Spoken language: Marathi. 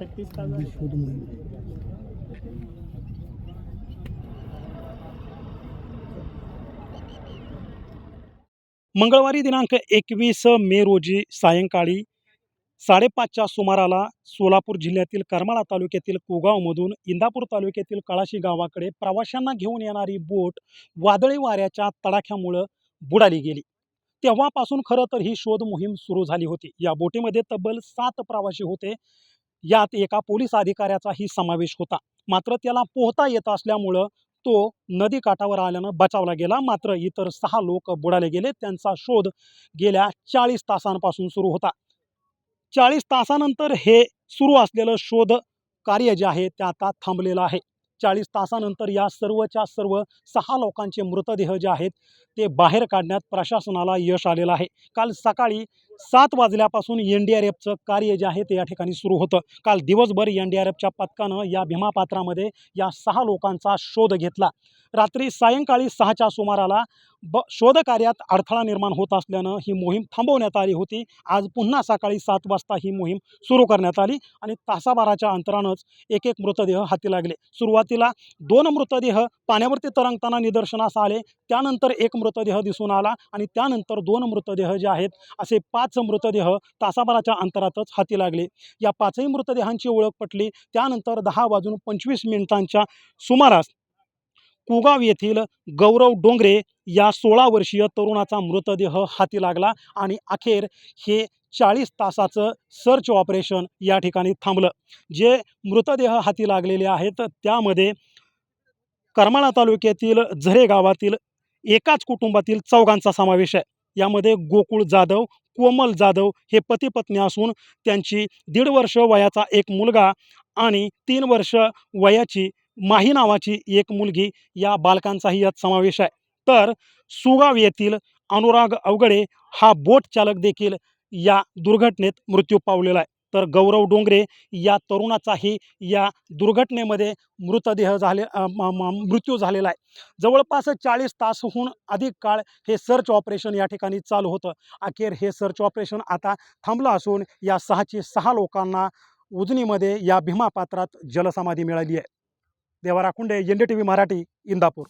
छत्तीस मंगळवारी दिनांक एकवीस मे रोजी सायंकाळी साडेपाचच्या सुमाराला सोलापूर जिल्ह्यातील करमाळा तालुक्यातील कोगावमधून इंदापूर तालुक्यातील कळाशी गावाकडे प्रवाशांना घेऊन येणारी बोट वादळी वाऱ्याच्या तडाख्यामुळं बुडाली गेली. तेव्हापासून खरं तर ही शोध मोहीम सुरू झाली होती. या बोटीमध्ये तब्बल सात प्रवासी होते. यात एका पोलीस अधिकाऱ्याचाही समावेश होता. मात्र त्याला पोहता येत असल्यामुळं तो नदी काठावर आल्यानं बचावला गेला. मात्र इतर सहा लोक बुडाले गेले. त्यांचा शोध गेल्या चाळीस तासांपासून सुरू होता. चाळीस तासानंतर हे सुरू असलेलं शोध कार्य जे आहे ते आता थांबलेलं आहे. चाळीस तासानंतर या सर्वच्या सर्व सहा लोकांचे मृतदेह जे आहेत ते बाहेर काढण्यात प्रशासनाला यश आलेलं आहे. काल सकाळी सात वाजल्यापासून एन डी आर एफचं कार्य जे आहे ते या ठिकाणी सुरू होतं. काल दिवसभर एन डी आर एफच्या पथकानं या भीमापात्रामध्ये या सहा लोकांचा शोध घेतला. रात्री सायंकाळी सहाच्या सुमाराला ब शोधकार्यात अडथळा निर्माण होत असल्यानं ही मोहीम थांबवण्यात आली होती. आज पुन्हा सकाळी सात वाजता ही मोहीम सुरू करण्यात आली आणि तासाबाराच्या अंतरानंच एक एक मृतदेह हाती लागले. सुरुवातीला दोन मृतदेह पाण्यावरती तरंगताना निदर्शनास आले. त्यानंतर एक मृतदेह दिसून आला आणि त्यानंतर दोन मृतदेह जे आहेत असे पाच मृतदेह तासाभराच्या अंतरातच हाती लागले. या पाचही मृतदेहांची ओळख पटली. त्यानंतर दहा वाजून पंचवीस मिनिटांच्या सुमारास कुगाव येथील गौरव डोंगरे या सोळा वर्षीय तरुणाचा मृतदेह हाती लागला आणि अखेर हे चाळीस तासाचं सर्च ऑपरेशन या ठिकाणी थांबलं. जे मृतदेह हाती लागलेले आहेत त्यामध्ये करमाळा तालुक्यातील झरे गावातील एकाच कुटुंबातील चौघांचा समावेश आहे. यामध्ये गोकुळ जाधव कोमल जाधव हे पती पत्नी असून त्यांची दीड वर्ष वयाचा एक मुलगा आणि तीन वर्ष वयाची माही नावाची एक मुलगी या बालकांचाही यात समावेश आहे. तर सुगाव येथील अनुराग अवगडे हा बोट चालक देखील या दुर्घटनेत मृत्यू पावलेला आहे. तर गौरव डोंगरे या तरुणाचाही या दुर्घटनेमध्ये मृतदेह झाले म- मृत्यू झालेला आहे. जवळपास चाळीस तासहून अधिक काळ हे सर्च ऑपरेशन या ठिकाणी चालू होतं. अखेर हे सर्च ऑपरेशन आता थांबलं असून या सहाची सहा लोकांना उजनीमध्ये या भीमा पात्रात जलसमाधी मिळाली आहे. Deva Rakhunde N D T V Marathi Indapur.